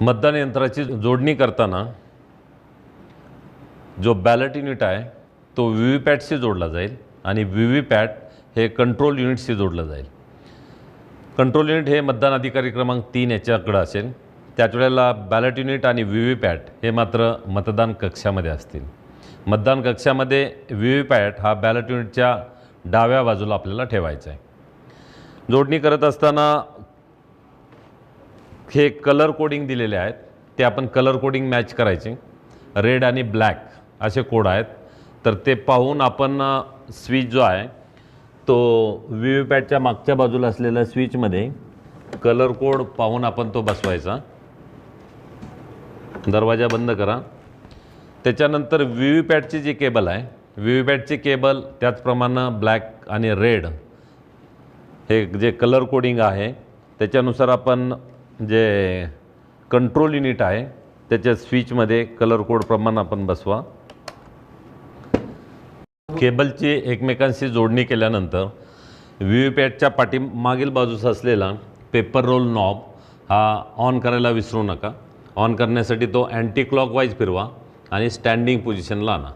मतदान यंत्राची जोडणी करताना जो बॅलेट युनिट आहे तो व्ही व्ही पॅटशी जोडला जाईल आणि व्ही व्ही पॅट हे कंट्रोल युनिटशी जोडलं जाईल. कंट्रोल युनिट हे मतदान अधिकारी क्रमांक तीन याच्याकडं असेल. त्याच वेळेला बॅलेट युनिट आणि व्ही व्ही पॅट हे मात्र मतदान कक्षामध्ये असतील. मतदान कक्षामध्ये व्ही व्ही पॅट हा बॅलेट युनिटच्या डाव्या बाजूला आपल्याला ठेवायचा आहे. जोडणी करत असताना हे कलर कोडिंग दिलेले आहेत. ते आपण कलर कोडिंग मॅच करायचे. रेड आणि ब्लॅक असे कोड आहेत. तर ते पाहून आपण स्विच जो आहे तो व्ही व्ही पॅटच्या मागच्या बाजूला असलेल्या स्विचमध्ये कलर कोड पाहून आपण तो बसवायचा. दरवाजा बंद करा. त्याच्यानंतर व्ही व्ही पॅटची जी केबल आहे व्ही व्ही पॅटची केबल त्याचप्रमाणे ब्लॅक आणि रेड हे जे कलर कोडिंग आहे त्याच्यानुसार आपण जे कंट्रोल युनिट आहे त्याच्या स्विचमध्ये कलर कोड प्रमाण आपण बसवा. केबलची एकमेकांशी जोडणी केल्यानंतर व्ही व्ही पॅटच्या पाठी मागील बाजूस असलेला पेपर रोल नॉब हा ऑन करायला विसरू नका. ऑन करण्यासाठी तो अँटी क्लॉकवाईज फिरवा आणि स्टँडिंग पोझिशनला आणा.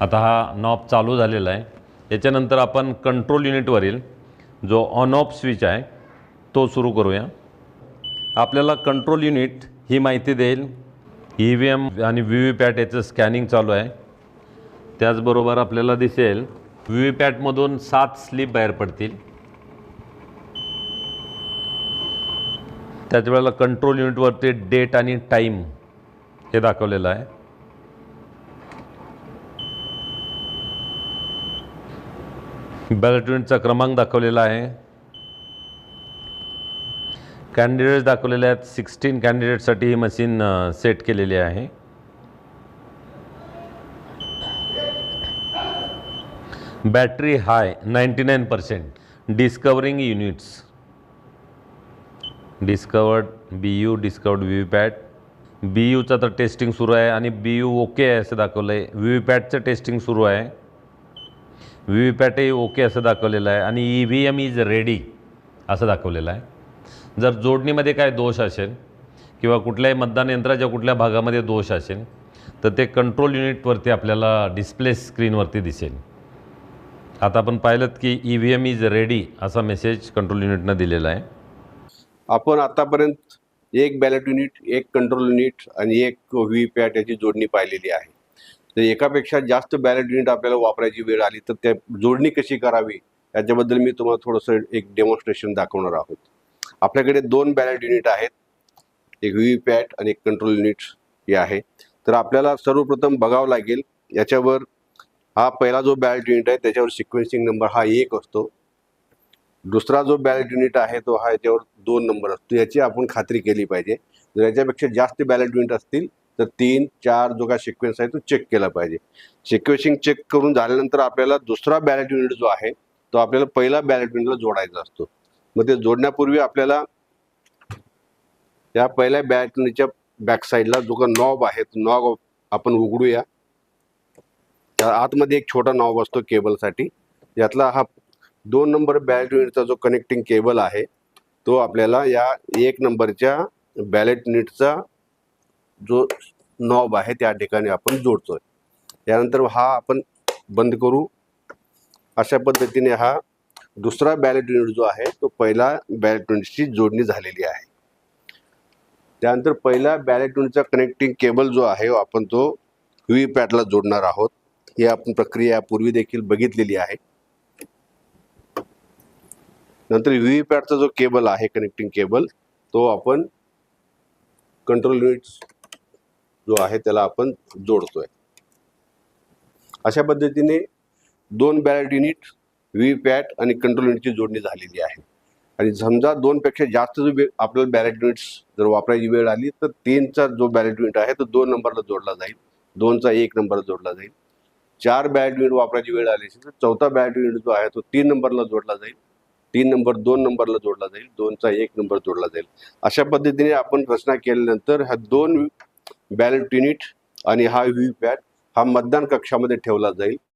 आता हा नॉब चालू झालेला आहे. याच्यानंतर आपण कंट्रोल युनिटवरील जो ऑन ऑफ स्विच आहे तो सुरू करूया. आपल्याला कंट्रोल युनिट ही माहिती देईल. ई व्ही एम आणि व्ही व्ही पॅट याचं स्कॅनिंग चालू आहे. त्याचबरोबर आपल्याला दिसेल व्ही व्ही पॅटमधून सात स्लिप बाहेर पडतील. त्याच वेळेला कंट्रोल युनिटवरती डेट आणि टाईम हे दाखवलेलं आहे. बॅलेट युनिटचा क्रमांक दाखवलेला आहे. कॅन्डिडेट्स दाखवलेले आहेत. सिक्स्टीन कॅन्डिडेटसाठी ही मशीन सेट केलेली आहे. Battery high ninety nine percent discovering units discovered B U discovered V V PAT B यूचं तर टेस्टिंग सुरू आहे आणि बी यू ओके आहे असं दाखवलं आहे व्ही व्ही पॅटचं टेस्टिंग सुरू आहे. व्ही व्ही पॅटही ओके असं दाखवलेलं आहे. आणि E V M is ready असं दाखवलेलं आहे. जर जोडणीमध्ये काय दोष असेल किंवा कुठल्याही मतदान यंत्राच्या कुठल्या भागामध्ये दोष असेल तर ते कंट्रोल युनिटवरती आपल्याला डिस्प्ले स्क्रीनवरती दिसेल. आता आपण पाहिलं की E V M is ready असा मेसेज कंट्रोल युनिटनं दिलेला आहे. आपण आतापर्यंत एक बॅलेट युनिट एक कंट्रोल युनिट आणि एक व्ही पॅट याची जोडणी पाहिलेली आहे. तर एकापेक्षा जास्त बॅलेट युनिट आपल्याला वापरायची वेळ आली तर त्या जोडणी कशी करावी याच्याबद्दल मी तुम्हाला थोडंसं एक डेमॉन्स्ट्रेशन दाखवणार आहोत. आपल्याकडे दोन बॅलेट युनिट आहेत. एक व्ही पॅट आणि एक कंट्रोल युनिट हे आहे. तर आपल्याला सर्वप्रथम बघावं लागेल याच्यावर हा पहिला जो बॅलेट युनिट आहे त्याच्यावर सिक्वेन्सिंग नंबर हा एक असतो. दुसरा जो बॅलेट युनिट आहे तो हा याच्यावर दोन नंबर असतो. याची आपण खात्री केली पाहिजे. जर याच्यापेक्षा जास्त बॅलेट युनिट असतील तर तीन चार जो काय सिक्वेन्स आहे तो चेक केला पाहिजे. सिक्वेन्सिंग चेक करून झाल्यानंतर आपल्याला दुसरा बॅलेट युनिट जो आहे तो आपल्याला पहिला बॅलेट युनिटला जोडायचा असतो. मग ते जोडण्यापूर्वी आपल्याला या पहिल्या बॅटनीच्या बॅक साईडला जो का नॉब आहे तो नॉब आपण उघडूया. त्या आतमध्ये एक छोटा नॉब असतो केबलसाठी. यातला हा दोन नंबर बॅलेट युनिटचा जो कनेक्टिंग केबल आहे तो आपल्याला या एक नंबरच्या बॅलेट युनिटचा जो नॉब आहे त्या ठिकाणी आपण जोडतोय. त्यानंतर हा आपण बंद करू. अशा पद्धतीने हा दुसरा बॅलेट युनिट जो आहे तो पहिला बॅलेट युनिटची जोडणी झालेली आहे. त्यानंतर पहिला बॅलेट युनिटचा कनेक्टिंग केबल जो आहे आपण तो व्ही पॅटला जोडणार आहोत. ही आपण प्रक्रिया पूर्वी देखील बघितलेली आहे. नंतर व्ही पॅडचा जो केबल आहे कनेक्टिंग केबल तो आपण कंट्रोल युनिट जो आहे त्याला आपण जोडतोय. अशा पद्धतीने दोन बॅलेट युनिट व्ही पॅट आणि कंट्रोल युनिटची जोडणी झालेली आहे. आणि समजा दोनपेक्षा जास्त जो आपल्याला बॅलेट युनिट्स जर वापरायची वेळ आली तर तीनचा जो बॅलेट युनिट आहे तो दोन नंबरला जोडला जाईल. दोनचा एक नंबरला जोडला जाईल. चार बॅलेट युनिट वापरायची वेळ आली असेल तर चौथा बॅलेट युनिट जो आहे तो तीन नंबरला जोडला जाईल. तीन नंबर दोन नंबरला जोडला जाईल. दोनचा एक नंबर जोडला जाईल. अशा पद्धतीने आपण रचना केल्यानंतर हा दोन बॅलेट युनिट आणि हा व्ही पॅट हा मतदान कक्षामध्ये ठेवला जाईल.